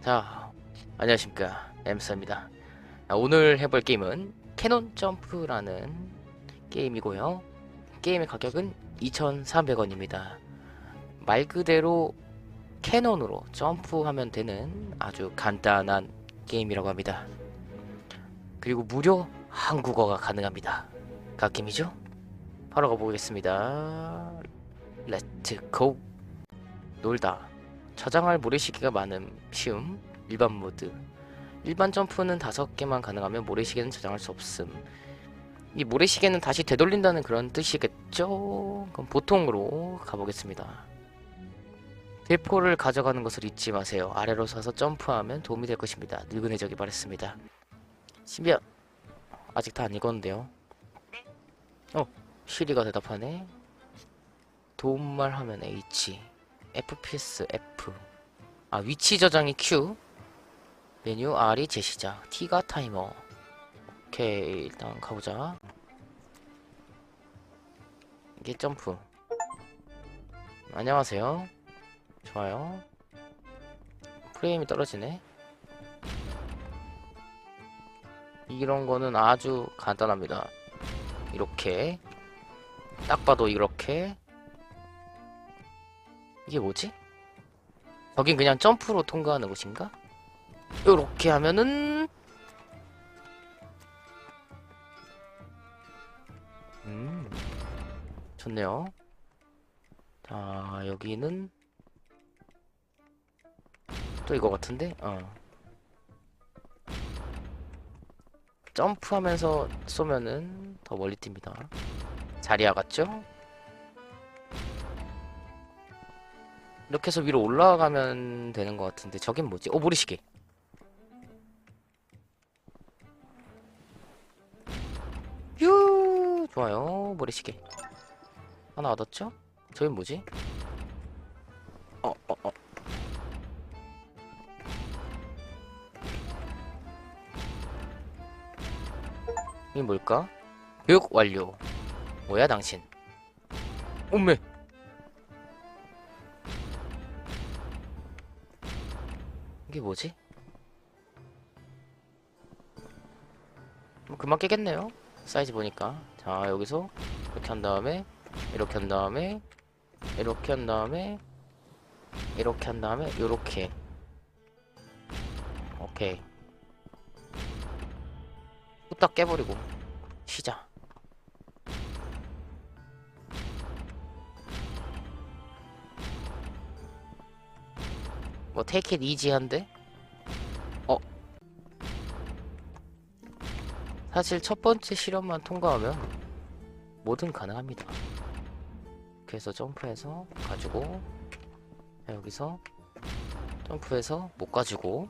자, 안녕하십니까. 엠스입니다. 자, 오늘 해볼 게임은 캐논 점프라는 게임이고요. 게임의 가격은 2,300원입니다. 말 그대로 캐논으로 점프하면 되는 아주 간단한 게임이라고 합니다. 그리고 무료 한국어가 가능합니다. 갓게임이죠? 바로 가보겠습니다. 렛츠 고! 놀다 저장할 모래시계가 많음 쉬움 일반 모드. 일반 점프는 다섯 개만 가능하면 모래시계는 저장할 수 없음. 이 모래시계는 다시 되돌린다는 그런 뜻이겠죠? 그럼 보통으로 가보겠습니다. 대포를 가져가는 것을 잊지 마세요. 아래로 서서 점프하면 도움이 될 것입니다. 늙은 해적이 말했습니다. 신비야 아직 다안 읽었는데요? 어 시리가 대답하네. 도움말 하면 H FPS F. 아 위치 저장이 Q. 메뉴 R이 재시작 T가 타이머. 오케이 일단 가보자. 이게 점프. 안녕하세요. 좋아요. 프레임이 떨어지네. 이런 거는 아주 간단합니다. 이렇게. 딱 봐도 이렇게 이게 뭐지? 여긴 그냥 점프로 통과하는 곳인가? 요렇게 하면은 음 좋네요 자 여기는 또 이거 같은데? 어 점프하면서 쏘면은 더 멀리 뜁니다 자리야 같죠? 이렇게 해서 위로 올라가면 되는 것 같은데 저긴 뭐지? 어 모래시계 휴 좋아요 모래시계 하나 얻었죠? 저긴 뭐지? 어 어, 어. 이게 뭘까? 교육 완료 뭐야 당신 엄매 이게 뭐지? 뭐 금방 깨겠네요. 사이즈 보니까. 자, 여기서 이렇게 한 다음에 이렇게 한 다음에 이렇게 한 다음에 이렇게 한 다음에 요렇게. 오케이. 후딱 깨버리고 쉬자. 뭐 테이크 잇 이지한데? 어? 사실 첫 번째 실험만 통과하면 뭐든 가능합니다. 그래서 점프해서 가지고 자, 여기서 점프해서 못 가지고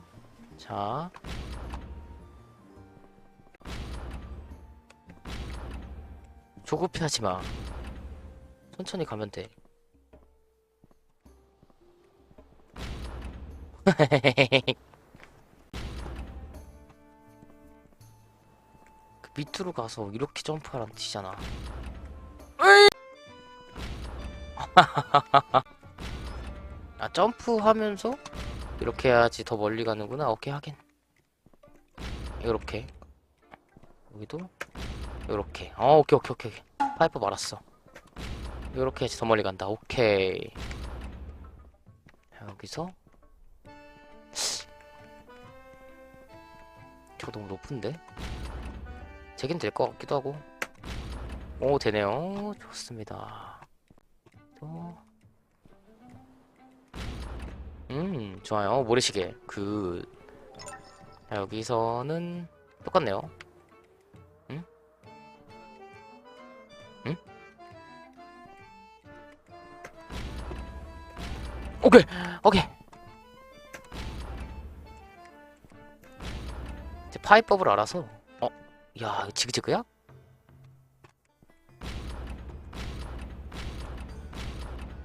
자 조급해 하지 마. 천천히 가면 돼. 그 밑으로 가서 이렇게 점프하라는 뜻이잖아. 아 점프하면서 이렇게 해야지 더 멀리 가는구나. 오케이 하긴. 이렇게 여기도 이렇게. 어 오케이 오케이 오케이. 파이프 말았어. 이렇게 해야지 더 멀리 간다. 오케이. 자, 여기서 저 너무 높은데? 되긴 될 것 같기도 하고. 오 되네요. 좋습니다. 또... 음 좋아요. 모래시계. 그 자, 여기서는 똑같네요. 응? 응? 오케이! 오케이 파이법을 알아서 어? 야 이거 지그재그야?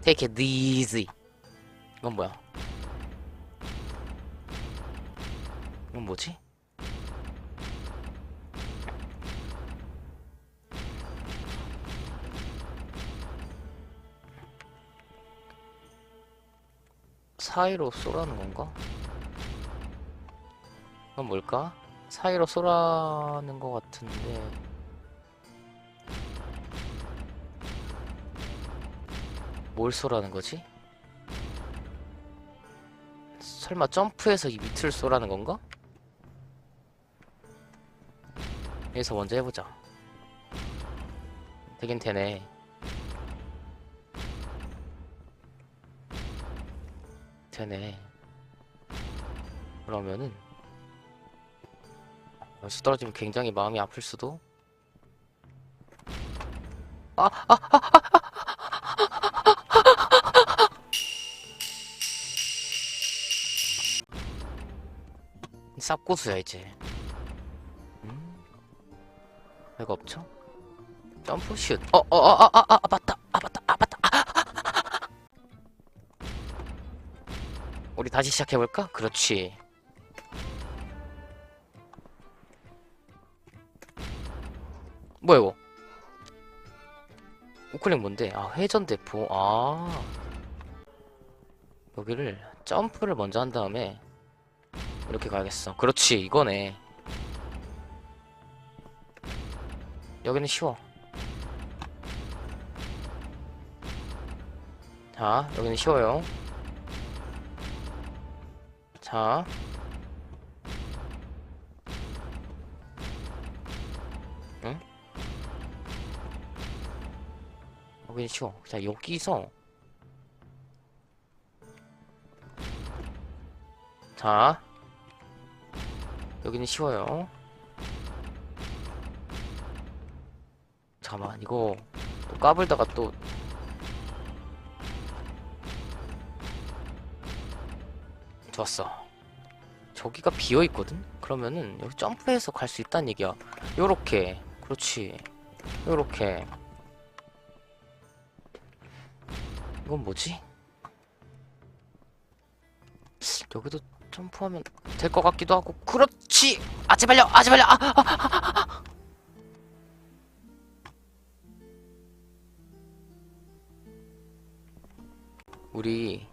Take it 이건 뭐야? 이건 뭐지? 사이로 쏘라는 건가? 그건 뭘까? 사이로 쏘라는 것 같은데 뭘 쏘라는 거지? 설마 점프해서 이 밑을 쏘라는 건가? 여기서 먼저 해보자 되긴 되네 되네 그러면은 여기서 떨어지면 굉장히 마음이 아플 수도 아, 쌉고수야 이제 음? 별거 없죠? 점프 슛 어 어 어 아 아 아 맞다 아 맞다 아 맞다 아. 우리 다시 시작해볼까? 그렇지 뭐야 이거? 우클릭 뭔데? 아 회전 대포. 아. 여기를 점프를 먼저 한 다음에 이렇게 가야겠어. 그렇지 이거네. 여기는 쉬워. 자 여기는 쉬워요. 자 여기는 쉬워 자 여기서 자 여기는 쉬워요. 잠깐만, 이거 또 까불다가 또 좋았어. 저기가 비어 있거든. 그러면은 여기 점프해서 갈 수 있다는 얘기야. 요렇게, 그렇지. 요렇게. 이건 뭐지? 여기도 점프하면 될 것 같기도 하고. 그렇지! 아 제발요! 아 제발요! 아, 아, 아, 아. 우리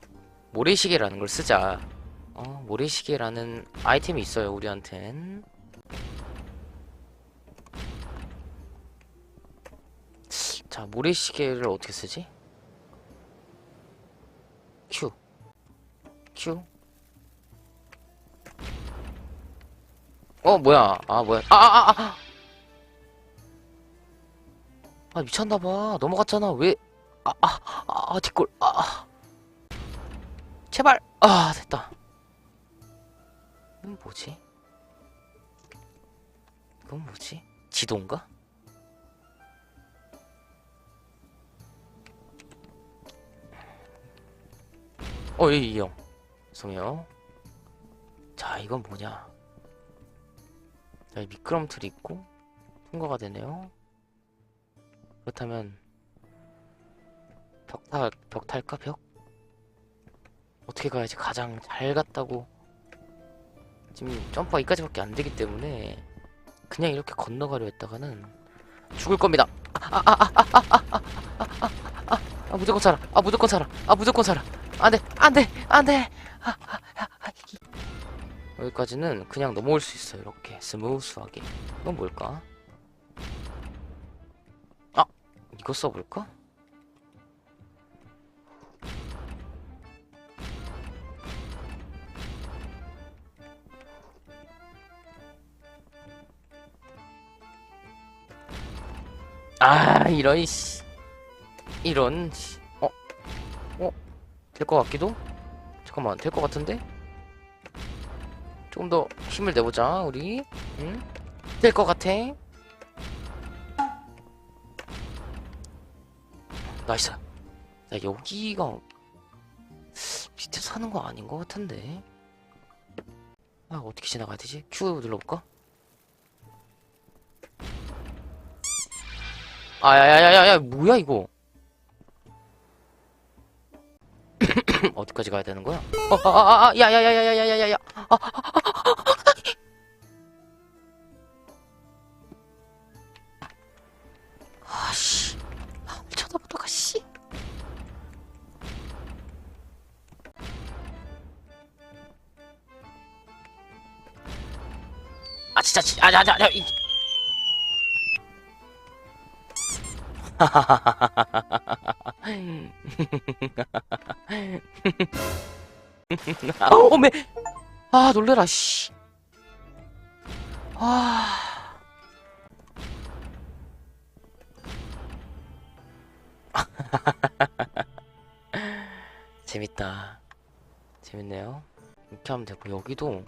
모래시계라는 걸 쓰자. 어 모래시계라는 아이템이 있어요 우리한텐. 자 모래시계를 어떻게 쓰지 Q Q 어 뭐야? 아 뭐야? 아아 아 아! 미쳤나 봐. 넘어갔잖아. 왜? 아 아 아 뒷골 아 제발. 아 됐다. 이건 뭐지? 이건 뭐지? 지도인가? 어이형. 죄 송해요 자 이건 뭐냐 여기 미끄럼틀이 있고 통과가 되네요. 그렇다면 벽 타, 벽 탈까 벽? 어떻게 가야지 가장 잘 갔다고 지금 점프가 여기까지밖에 안 되기 때문에 그냥 이렇게 건너가려 했다가는 죽을 겁니다. 아, 아, 아, 아, 아, 아, 아, 아, 아, 아, 무조건 살아. 아, 무조건 살아. 아, 무조건 살아. 안 돼, 안 돼, 안 돼. 아, 아, 아, 아, 이- 여기까지는 그냥 넘어올 수 있어요. 이렇게 스무스하게. 이건 뭘까? 아, 이거 써볼까? 아, 이런 씨. 이런 씨. 어? 어? 될 것 같기도? 잠깐만, 될 것 같은데? 조금 더 힘을 내보자 우리 응? 될 것 같아 나이스 야 여기가 밑에 사는 거 아닌 것 같은데 아 어떻게 지나가야 되지? Q 눌러볼까? 아야야야야야 뭐야 이거 어디까지 가야 되는 거야? 어 아 아 아 야 야 야 야 야 야 야 야 아씨. 아, 쳐다보다가 씨. 진짜 진- 아, 야, 야, 야, 이. 아, 어메. 아, 놀래라, 씨. 아. 재밌다. 재밌네요. 이렇게 하면 되고, 여기도.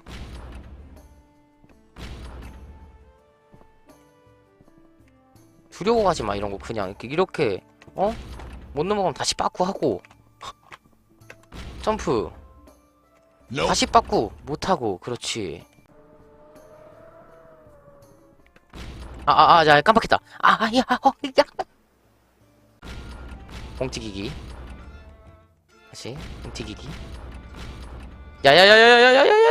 가지 마, 이런 거. 그냥, 이렇게, 이렇게, 어? 못 넘어가면 다시 빠꾸 하고. 점프. 다시 빠꾸. 못하고. 그렇지. 아, 아, 아, 야, 깜빡했다. 아, 야, 어, 야. 뽕튀기기. 다시, 뽕튀기기. 야야야야야야야야야!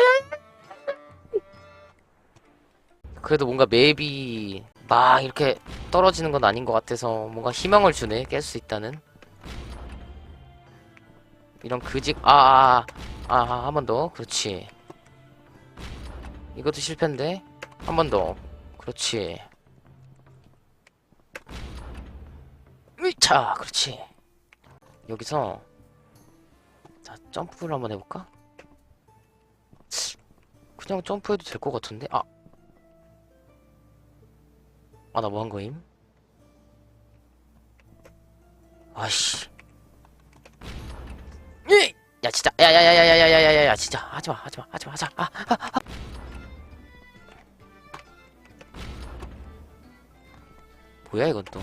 그래도 뭔가 맵이 막 이렇게 떨어지는 건 아닌 것 같아서 뭔가 희망을 주네 깰 수 있다는 이런 그직 아아 아 한 번 더 그렇지 이것도 실패인데 한 번 더 그렇지 으차 그렇지 여기서 자 점프를 한번 해볼까? 그냥 점프해도 될 것 같은데? 아. 아, 나 뭐 한 거임? 아씨. 야, 진짜. 야, 야, 야, 야, 야, 야, 야, 야, 야, 진짜. 하지 마, 하지 마, 하지 마, 하자. 아, 아, 아. 뭐야, 이건 또.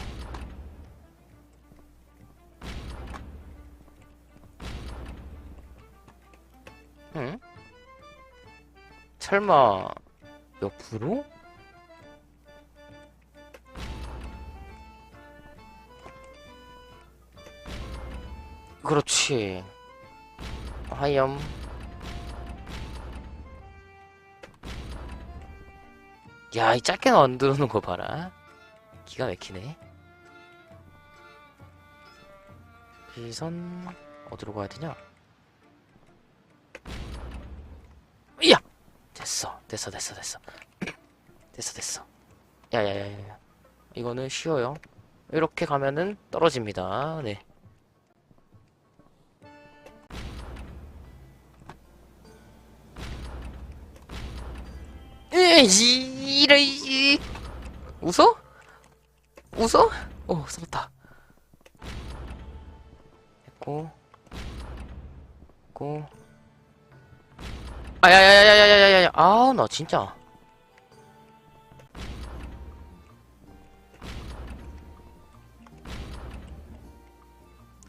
응? 설마 옆으로? 그렇지. 하염. 야, 이 짧게 안 들어오는 거 봐라. 기가 막히네. 비선 어디로 가야 되냐? 이야! 됐어, 됐어, 됐어, 됐어. 됐어, 됐어. 야야야야. 이거는 쉬워요. 이렇게 가면은 떨어집니다. 네. 이, 이래, 이. 웃어? 웃어? 어, 써봤다. 됐고. 됐고. 아야야야야야야야. 아, 나 진짜.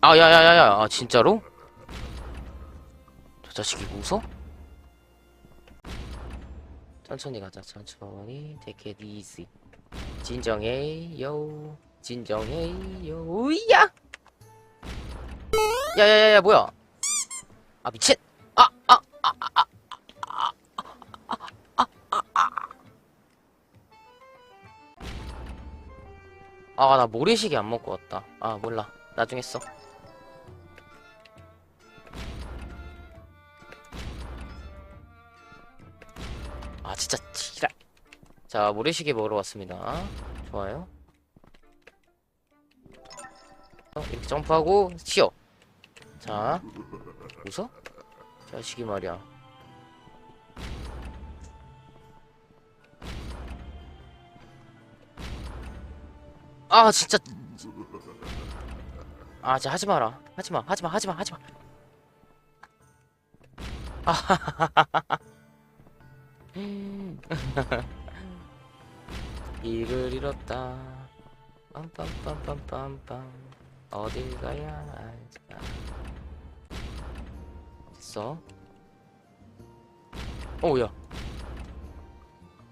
아야야야야. 아, 진짜로? 저 자식이 웃어? 천천히 가자 천천히 take it easy 진정해 요 진정해 요 우야 야야야야 뭐야 아 미친 아아 아, 나 모래시계 안 먹고 왔다. 아, 몰라. 나중에 써. 아, 진짜 지랄. 자, 모래시계 먹으러 왔습니다. 좋아요. 어, 이렇게 점프하고 쉬어. 자, 웃어? 자식이 말이야. 아 진짜 아 진짜 하지 마라 하지 마 하지 마 하지 마 하지 마 일을 잃었다. 빰빰빰빰빰빰. 어딜 가야 할까? 됐어? 오야?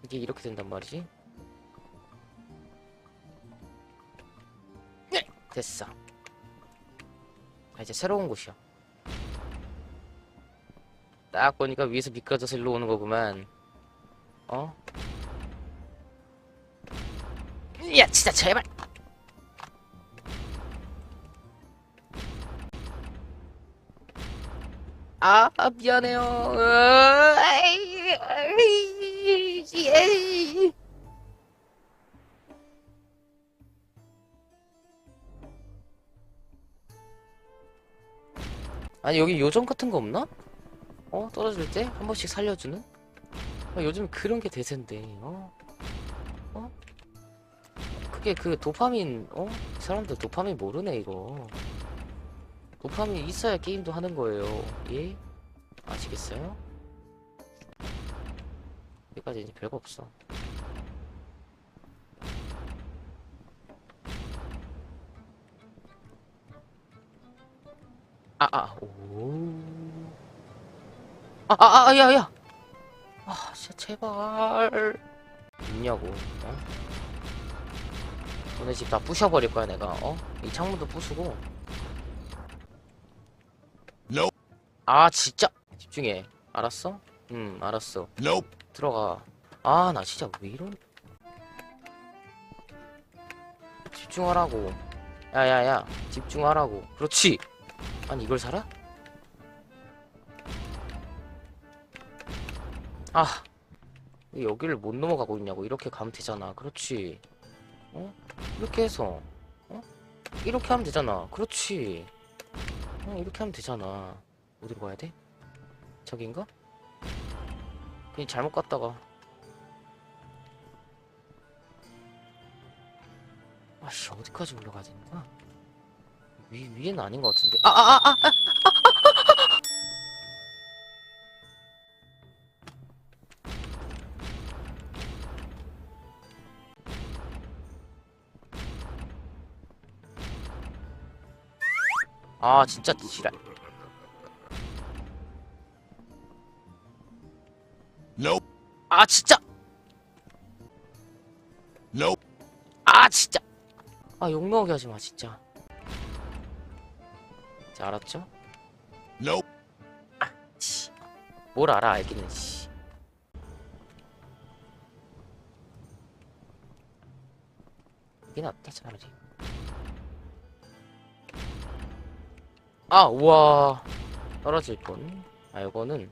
이게 이렇게 된단 말이지? 됐어. 자, 이제 새로운 곳이야. 딱 보니까 위에서 미끄러져서 일로 오는 거구만. 어? 야 진짜 제발 아, 아 미안해요 아니 여기 요정 같은 거 없나? 어? 떨어질 때 한 번씩 살려주는? 아, 요즘 그런 게 대세인데 어? 어? 그게 그 도파민 어? 사람들 도파민 모르네 이거 도파민 있어야 게임도 하는 거예요 예? 아시겠어요? 여기까지 이제 별거 없어 아, 아, 오. 아, 아, 아, 야, 야. 아, 진짜 제발. 있냐고, 어? 너네 집 다 부셔버릴 거야, 내가, 어? 이 창문도 부수고. Nope. 아, 진짜. 집중해. 알았어? 응, 알았어. Nope. 들어가. 아, 나 진짜 왜 이런. 집중하라고. 야야야, 집중하라고. 그렇지. 아니, 이걸 살아? 아, 왜 여기를 못 넘어가고 있냐고. 이렇게 가면 되잖아. 그렇지. 어? 이렇게 해서. 어? 이렇게 하면 되잖아. 그렇지. 어, 이렇게 하면 되잖아. 어디로 가야 돼? 저긴가? 그냥 잘못 갔다가. 아씨, 어디까지 올라가야 되는 거야? 위, 위에는 아닌 것 같은데. 아, 아, 아, 아! 아! 아, 진짜 지랄. Nope. 아, 진짜! Nope. 아, 진짜! 아, 욕먹게 하지 마, 진짜. 자, 알았죠? Nope. 씨. 뭘 알아, 알기는, 씨. 이게 낫다, 차라리. 아, 우와. 떨어질 뻔. 아, 요거는.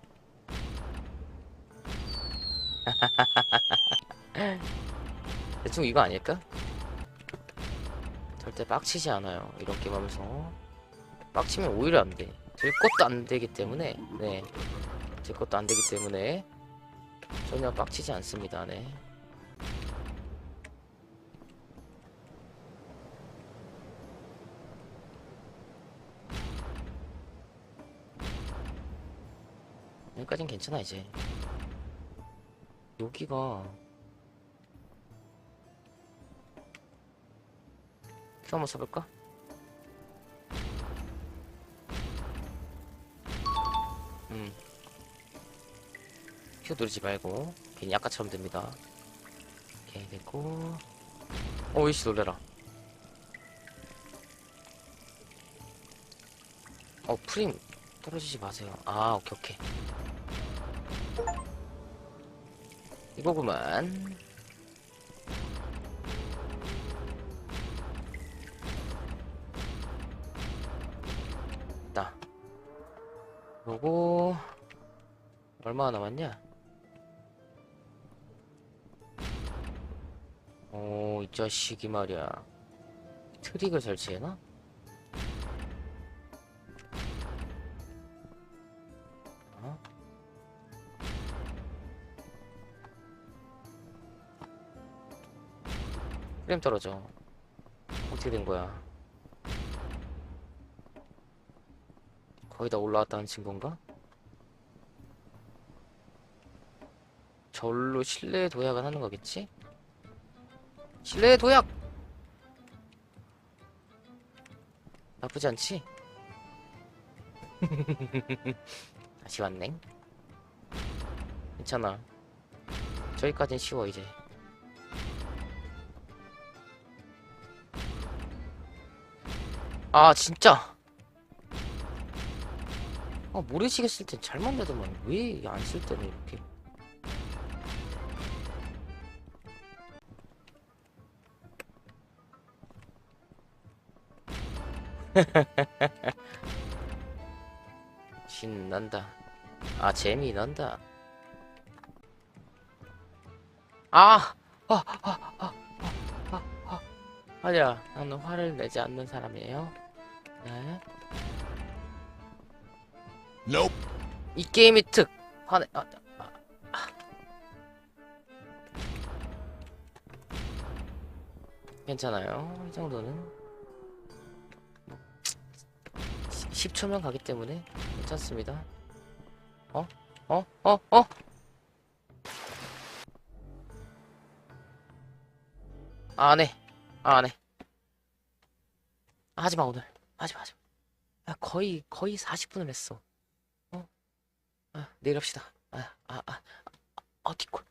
대충 이거 아닐까? 절대 빡치지 않아요. 이런 게임 하면서. 빡치면 오히려 안 돼. 될 것도 안 되기 때문에, 네. 될 것도 안 되기 때문에, 전혀 빡치지 않습니다, 네. 여기까진 괜찮아, 이제. 여기가, 큐 한번 써볼까? 음. 큐 누르지 말고 괜히 아까처럼 됩니다. 오케이 됐고 어이씨 놀래라. 어 프림 떨어지지 마세요. 아 오케이 오케이. 이거구만. 있다. 요거 얼마나 남았냐? 오, 이 자식이 말이야. 트릭을 설치해놔? 프레임 떨어져. 어떻게 된 거야? 거의 다 올라왔다는 증거인가? 절로 실내 도약은 하는 거겠지? 실내 도약! 나쁘지 않지? 다시 왔네. 괜찮아. 저기까진 쉬워, 이제. 아, 진짜! 아, 모래시계 쓸 땐 잘 만나더만 왜 안 쓸 때는 이렇게 신난다 아 재미난다 아! 아! 아! 아! 아! 아! 아! 아니야 나는 화를 내지 않는 사람이에요 네 Nope. 이 게임이 특 화내 아, 아, 아. 괜찮아요 이 정도는 10초면 가기 때문에 괜찮습니다 어? 어? 어? 어? 안해 안해 하지마 오늘 하지마 하지마 야, 거의 거의 40분을 했어 아, 내일 합시다. 아, 아, 아, 아, 아, 뒷골.